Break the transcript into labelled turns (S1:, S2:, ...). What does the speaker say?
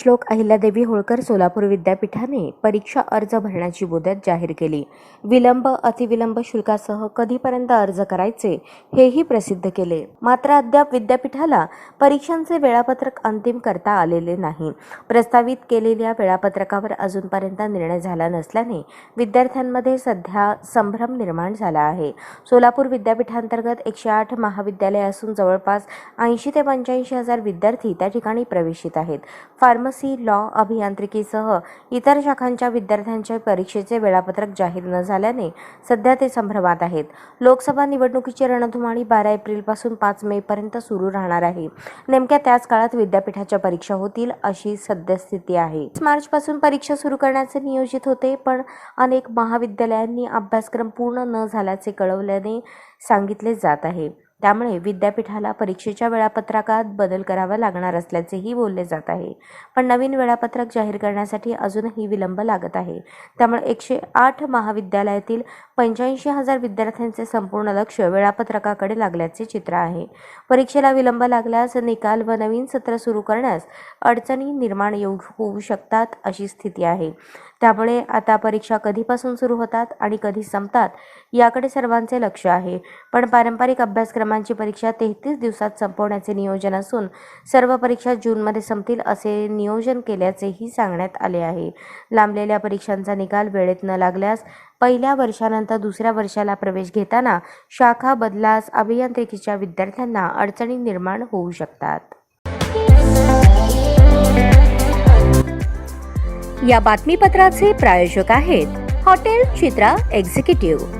S1: श्लोक अहिल्यादेवी होळकर सोलापूर विद्यापीठाने परीक्षा अर्ज भरण्याची मुदत जाहीर केली. विलंब अतिविलंब शुल्कासह कधीपर्यंत अर्ज करायचे हेही प्रसिद्ध केले. मात्र अद्याप विद्यापीठाला परीक्षांचे वेळापत्रक अंतिम करता आलेले नाही. प्रस्तावित केलेल्या वेळापत्रकावर अजूनपर्यंत निर्णय झाला नसल्याने विद्यार्थ्यांमध्ये सध्या संभ्रम निर्माण झाला आहे. सोलापूर विद्यापीठांतर्गत एकशे आठ महाविद्यालय असून जवळपास ऐंशी ते पंच्याऐंशी हजार विद्यार्थी त्या ठिकाणी प्रवेशित आहेत. फार्मसी लॉ अभियांत्रिकीसह इतर शाखांच्या विद्यार्थ्यांच्या परीक्षेचे वेळापत्रक जाहीर न झाल्याने सध्या ते संभ्रमात आहेत. लोकसभा निवडणुकीची रणधुमाळी बारा एप्रिलपासून पाच मेपर्यंत सुरू राहणार आहे. नेमक्या त्याच काळात विद्यापीठाच्या परीक्षा होतील अशी सद्यस्थिती आहे. मार्चपासून परीक्षा सुरू करण्याचे नियोजित होते पण अनेक महाविद्यालयांनी अभ्यासक्रम पूर्ण न झाल्याचे कळवल्याने सांगितले जात आहे. त्यामुळे विद्यापीठाला परीक्षेच्या वेळापत्रकात बदल करावा लागणार असल्याचेही बोलले जात आहे. पण नवीन वेळापत्रक जाहीर करण्यासाठी अजूनही विलंब लागत आहे. त्यामुळे एकशे आठ महाविद्यालयातील पंच्याऐंशी हजार विद्यार्थ्यांचे संपूर्ण लक्ष वेळापत्रकाकडे लागल्याचे चित्र आहे. परीक्षेला विलंब लागल्यास निकाल व नवीन सत्र सुरू करण्यास अडचणी निर्माण येऊ होऊ शकतात अशी स्थिती आहे. त्यामुळे आता परीक्षा कधीपासून सुरू होतात आणि कधी संपतात याकडे सर्वांचे लक्ष आहे. पण पारंपरिक अभ्यासक्रम अभ्यासक्रमांची परीक्षा तेहतीस दिवसात संपवण्याचे नियोजन असून सर्व परीक्षा जूनमध्ये संपतील असे नियोजन केल्याचेही सांगण्यात आले आहे. लांबलेल्या परीक्षांचा निकाल वेळेत न लागल्यास पहिल्या वर्षानंतर दुसऱ्या वर्षाला प्रवेश घेताना शाखा बदलास अभियांत्रिकीच्या विद्यार्थ्यांना अडचणी निर्माण होऊ शकतात.
S2: या बातमीपत्राचे प्रायोजक आहेत हॉटेल चित्रा एक्झिक्युटिव्ह.